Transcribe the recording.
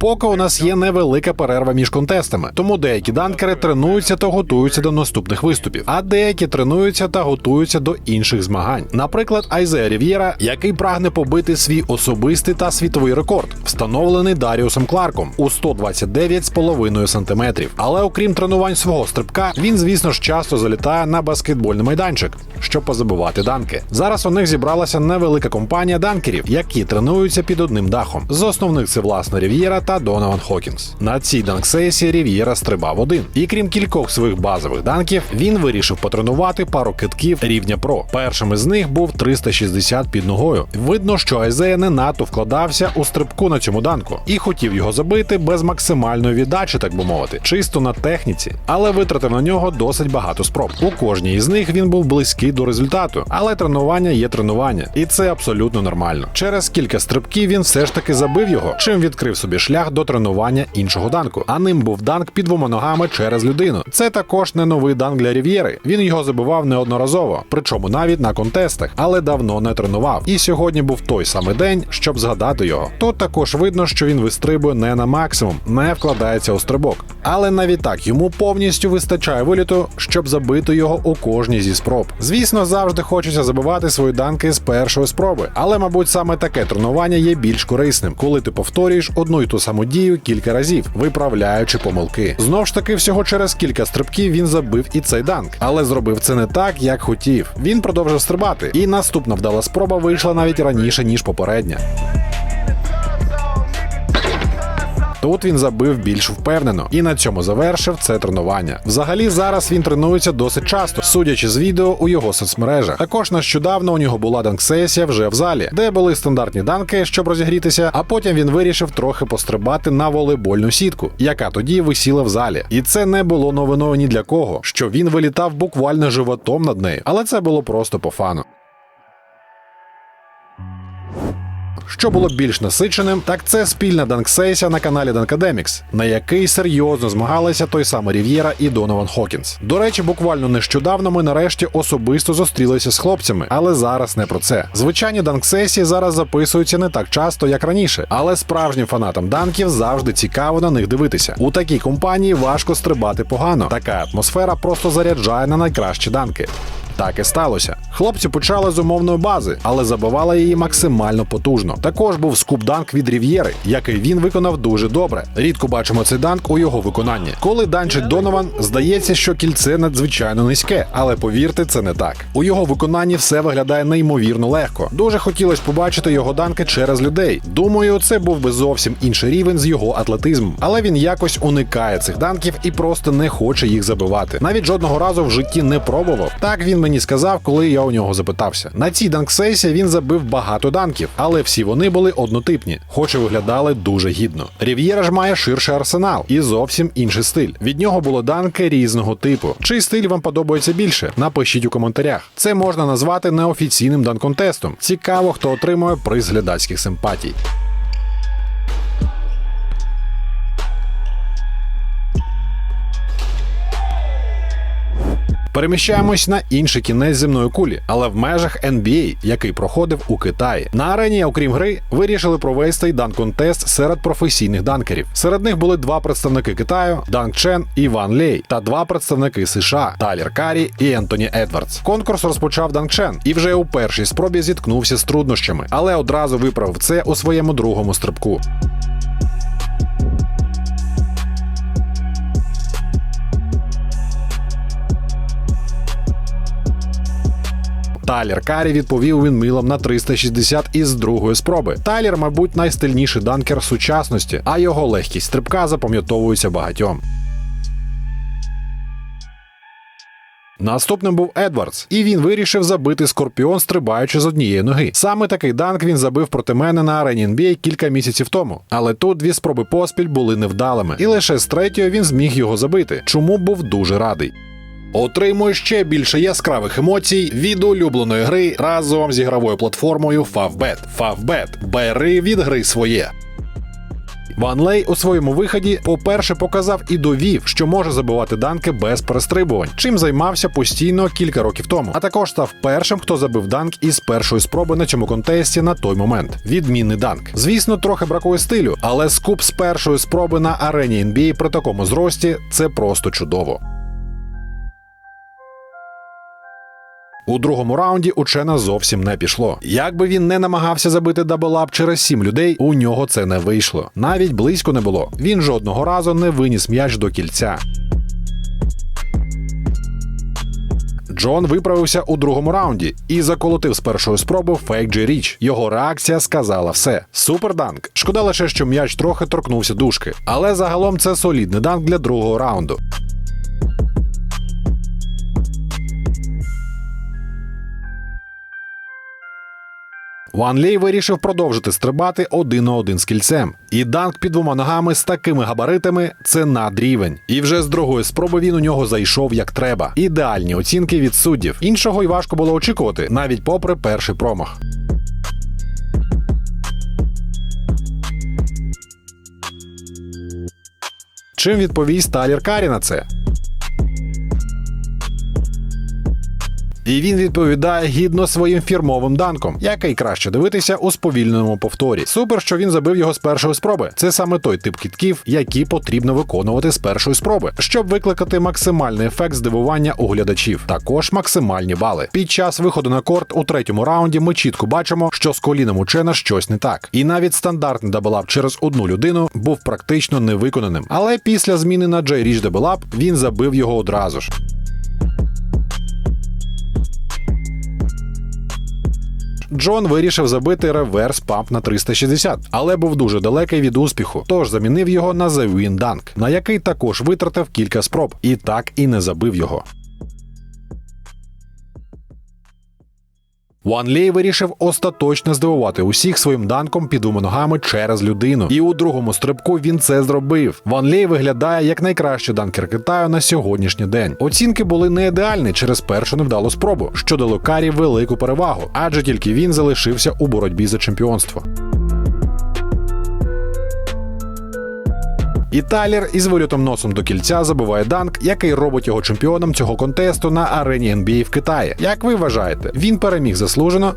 Поки у нас є невелика перерва між контестами, тому деякі данкери тренуються та готуються до наступних виступів, а деякі тренуються та готуються до інших змагань. Наприклад, Айзе Рів'єра, який прагне побити свій особистий та світовий рекорд, встановлений Даріусом Кларком у 129,5 см. Але окрім тренувань свого стрибка, він, звісно ж, часто залітає на баскетбольний майданчик, щоб позабивати данки. Зараз у них зібралася невелика компанія данкерів, які тренуються під одним дахом. З основних це власне Рів'єра та Донован Хокінс. На цій данк-сесії Рів'єра стрибав один. І крім кількох своїх базових данків, він вирішив потренувати пару китків рівня Про. Першим із них був 360 під ногою. Видно, що Айзея не надто вкладався у стрибку на цьому данку і хотів його забити без максимальної віддачі, так би мовити, чисто на техніці, але витратив на нього досить багато спроб. У кожній із них він був близький до результату, але тренування є тренування, і це абсолютно нормально. Через кілька стрибків він все ж таки забив його, чим відкрив собі шлях до тренування іншого данку. А ним був данк під двома ногами через людину. Це також не новий данк для Рів'єри. Він його забивав неодноразово, причому навіть на контестах, але давно не тренував. І сьогодні був той самий день, щоб згадати його. Тут також видно, що він вистрибує не на максимум, не вкладається у стрибок. Але навіть так йому повністю вистачає виліту, щоб забити його у кожній зі спроб. Звісно, завжди хочеться забивати свої данки з першої спроби, але, мабуть, саме таке тренування є більш корисним, коли ти повторюєш одну й ту саму дію кілька разів, виправляючи помилки. Знов ж таки, всього через кілька стрибків він забив і цей данк, але зробив це не так, як хотів. Він продовжив стрибати, і наступна вдала спроба вийшла навіть раніше ніж попередня. Тут він забив більш впевнено і на цьому завершив це тренування. Взагалі, зараз він тренується досить часто, судячи з відео у його соцмережах. Також нещодавно у нього була данк-сесія вже в залі, де були стандартні данки, щоб розігрітися. А потім він вирішив трохи пострибати на волейбольну сітку, яка тоді висіла в залі. І це не було новиною ні для кого, що він вилітав буквально животом над нею, але це було просто по фану. Що було більш насиченим, так це спільна данксесія на каналі Данкадемікс, на який серйозно змагалися той самий Рів'єра і Донован Хокінс. До речі, буквально нещодавно ми нарешті особисто зустрілися з хлопцями, але зараз не про це. Звичайні данксесії зараз записуються не так часто, як раніше, але справжнім фанатам данків завжди цікаво на них дивитися. У такій компанії важко стрибати погано. Така атмосфера просто заряджає на найкращі данки. Так і сталося. Хлопці почали з умовної бази, але забивали її максимально потужно. Також був скуп-данк від Рів'єри, який він виконав дуже добре. Рідко бачимо цей данк у його виконанні. Коли данчить Донован, здається, що кільце надзвичайно низьке, але повірте, це не так. У його виконанні все виглядає неймовірно легко. Дуже хотілося побачити його данки через людей. Думаю, це був би зовсім інший рівень з його атлетизмом, але він якось уникає цих данків і просто не хоче їх забивати. Навіть жодного разу в житті не пробував. Так він мені сказав, коли я у нього запитався. На цій данксесії він забив багато данків, але всі вони були однотипні, хоч і виглядали дуже гідно. Рів'єра ж має ширший арсенал і зовсім інший стиль. Від нього було данки різного типу. Чий стиль вам подобається більше? Напишіть у коментарях. Це можна назвати неофіційним данконтестом. Цікаво, хто отримує приз глядацьких симпатій. Переміщаємось на інший кінець земної кулі, але в межах NBA, який проходив у Китаї. На арені, окрім гри, вирішили провести данк-контест серед професійних данкерів. Серед них були два представники Китаю Данк Чен і Ван Лей, та два представники США Тайлер Карі і Ентоні Едвардс. Конкурс розпочав Данк Чен і вже у першій спробі зіткнувся з труднощами, але одразу виправив це у своєму другому стрибку. Тайлер Карі відповів він милом на 360 із другої спроби. Тайлер, мабуть, найстильніший данкер сучасності, а його легкість стрибка запам'ятовується багатьом. Наступним був Едвардс, і він вирішив забити скорпіон, стрибаючи з однієї ноги. Саме такий данк він забив проти мене на арені NBA кілька місяців тому. Але тут дві спроби поспіль були невдалими, і лише з третьої він зміг його забити, чому був дуже радий. Отримуй ще більше яскравих емоцій від улюбленої гри разом з ігровою платформою Favbet. Favbet. Бери від гри своє. Ван Лей у своєму виході, по-перше, показав і довів, що може забивати данки без перестрибувань, чим займався постійно кілька років тому. А також став першим, хто забив данк із першої спроби на цьому контесті на той момент. Відмінний данк. Звісно, трохи бракує стилю, але скуп з першої спроби на арені NBA при такому зрості це просто чудово. У другому раунді у Чена зовсім не пішло. Якби він не намагався забити даблап через сім людей, у нього це не вийшло. Навіть близько не було. Він жодного разу не виніс м'яч до кільця. Джон виправився у другому раунді і заколотив з першої спроби фейк Джей Річ. Його реакція сказала все. Супер данк. Шкода лише, що м'яч трохи торкнувся дужки. Але загалом це солідний данк для другого раунду. Ван Лей вирішив продовжити стрибати один на один з кільцем. І данк під двома ногами з такими габаритами це надрівень. І вже з другої спроби він у нього зайшов як треба. Ідеальні оцінки від суддів. Іншого й важко було очікувати, навіть попри перший промах. Чим відповість Талір Карі на це? І він відповідає гідно своїм фірмовим данком, який краще дивитися у сповільненому повторі. Супер, що він забив його з першої спроби. Це саме той тип кітків, які потрібно виконувати з першої спроби, щоб викликати максимальний ефект здивування у глядачів. Також максимальні бали. Під час виходу на корт у третьому раунді ми чітко бачимо, що з коліном у Чена щось не так. І навіть стандартний дабелап через одну людину був практично невиконаним. Але після зміни на Джей Річ дабелап він забив його одразу ж. Джон вирішив забити реверс памп на 360, але був дуже далекий від успіху, тож замінив його на The Win Dunk, на який також витратив кілька спроб, і так і не забив його. Ван Лей вирішив остаточно здивувати усіх своїм данком під двома ногами через людину. І у другому стрибку він це зробив. Ван Лей виглядає як найкращий данкер Китаю на сьогоднішній день. Оцінки були не ідеальні через першу невдалу спробу, що дало Карі велику перевагу, адже тільки він залишився у боротьбі за чемпіонство. І Тайлер із вильотом носом до кільця забиває данк, який робить його чемпіоном цього контесту на арені NBA в Китаї. Як ви вважаєте, він переміг заслужено?